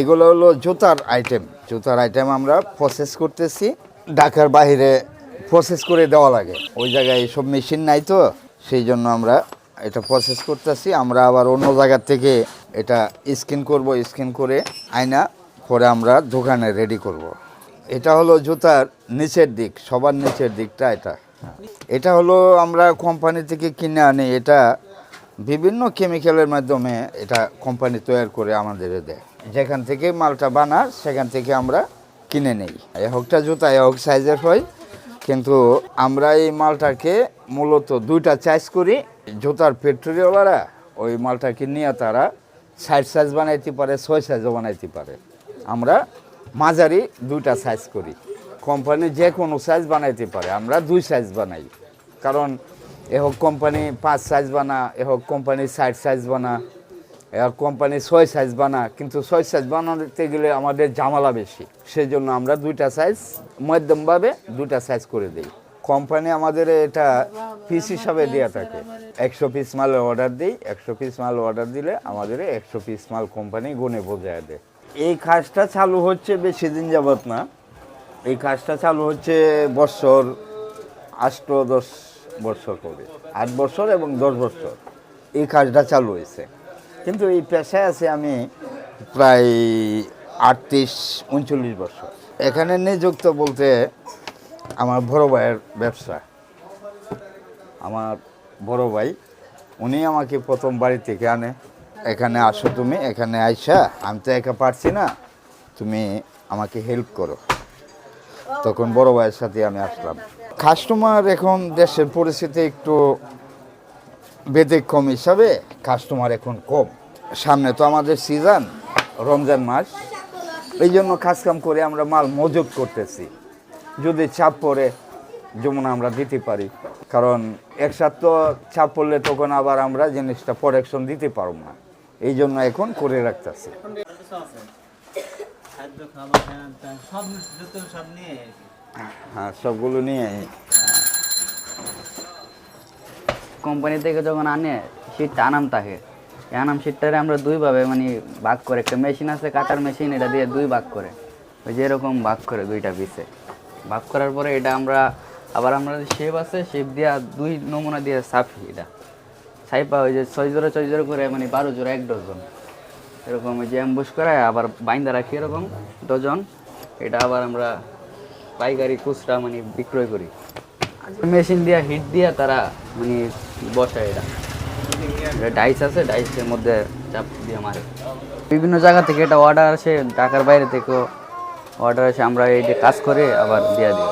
এগুলো হলো জুতার আইটেম জুতার আইটেম আমরা প্রসেস করতেছি। ঢাকার বাইরে প্রসেস করে দেওয়া লাগে। ওই জায়গায় এইসব মেশিন নাই তো, সেই জন্য আমরা এটা প্রসেস করতেছি। আমরা আবার অন্য জায়গার থেকে এটা স্ক্যান করব স্ক্যান করে আয়না, পরে আমরা দোকানে রেডি করব। এটা হলো জুতার নিচের দিক, সবার নিচের দিকটা এটা। এটা হলো আমরা কোম্পানি থেকে কিনে আনি। এটা বিভিন্ন কেমিক্যালের মাধ্যমে এটা কোম্পানি তৈরি করে আমাদের দেয়। যেখান থেকে মালটা বানার সেখান থেকে আমরা কিনে নেই। হোকটা জুতা হোক সাইজের হয়। কিন্তু আমরা এই মালটাকে মূলত দুইটা চাইজ করি। জুতার ফ্যাক্টরিওয়ালারা ওই মালটাকে নিয়ে তারা সাইজ সাইজ বানাইতে পারে, ছয় সাইজও বানাইতে পারে। আমরা মাঝারি দুইটা সাইজ করি। কোম্পানি যে কোনো সাইজ বানাইতে পারে। আমরা দুই সাইজ বানাই। কারণ এ হোক কোম্পানি পাঁচ সাইজ বানা এ হোক কোম্পানি ষাট সাইজ বানা এ হোক কোম্পানি ছয় সাইজ বানা, কিন্তু ছয় সাইজ বানাতে গেলে আমাদের জামালা বেশি। সেই জন্য আমরা দুইটা সাইজ মধ্যমভাবে দুইটা সাইজ করে দিই। কোম্পানি আমাদের এটা পিস হিসাবে দেওয়া থাকে। একশো পিস মাল অর্ডার দিই, একশো পিস মাল অর্ডার দিলে আমাদের একশো পিস মাল কোম্পানি গুনে বোঝায় দেয়। এই কাজটা চালু হচ্ছে বেশি দিন যাবত না। এই কাজটা চালু হচ্ছে বছর আষ্ট দশ বছর করে আট বছর এবং দশ বছর। এই কাজটা চালু হয়েছে। কিন্তু এই পেশায় আছে আমি প্রায় আটত্রিশ, উনচল্লিশ বছর। এখানে নিযুক্ত বলতে আমার বড় ভাইয়ের ব্যবসা। আমার বড় ভাই, উনি আমাকে প্রথম বাড়ি থেকে আনে। এখানে আসো তুমি, এখানে আইসা, আমি তো একা পারছি না। তুমি আমাকে হেল্প করো। তখন বড় ভাইয়ের সাথে আমি আসলাম। কাস্টমার এখন দেশের পরিস্থিতি একটু ব্যতিক্রম হিসাবে কাস্টমার এখন কম। সামনে তো আমাদের সিজন রমজান মাস। এই জন্য কাজকাম করে আমরা মাল মজুত করতেছি। যদি চাপ পড়ে, যেমন আমরা দিতে পারি। কারণ একসাথে তো চাপ পড়লে তখন আবার আমরা জিনিসটা প্রোডাকশন দিতে পারব না। এই জন্য এখন করে রাখতেছি। হ্যাঁ সবগুলো নিয়ে কোম্পানি থেকে যখন আনে শীতটা আনাম থাকে আনাম শীতটারে আমরা দুইভাবে মানে ভাগ করে, একটা মেশিন আছে, কাটার মেশিন এটা দিয়ে দুই ভাগ করে। ওই যে এরকম ভাগ করে দুইটা পিসে ভাগ করার পরে এটা আমরা, আবার আমরা শেপ আছে শেপ দিয়া দুই নমুনা দিয়ে সাফি এটা। সাইপা ওই যে ছয় জোড়া ছয় জোড়া করে মানে বারো জোড়া, এক ডজন। এরকম ওই যে অ্যাম্বুশ করে আবার বাইন্দা রাখি এরকম, ডজন। এটা আবার আমরা পাইকারি খুচরা মানে বিক্রয় করি। মেশিন দিয়া, হিট দিয়া তারা মানে বসায় এটা ডাইস আছে, ডাইসের মধ্যে চাপ দিয়ে মারে। বিভিন্ন জায়গা থেকে এটা অর্ডার আসে, ঢাকার বাইরে থেকেও অর্ডার আসে। আমরা এই যে কাজ করে আবার দিয়ে দিই।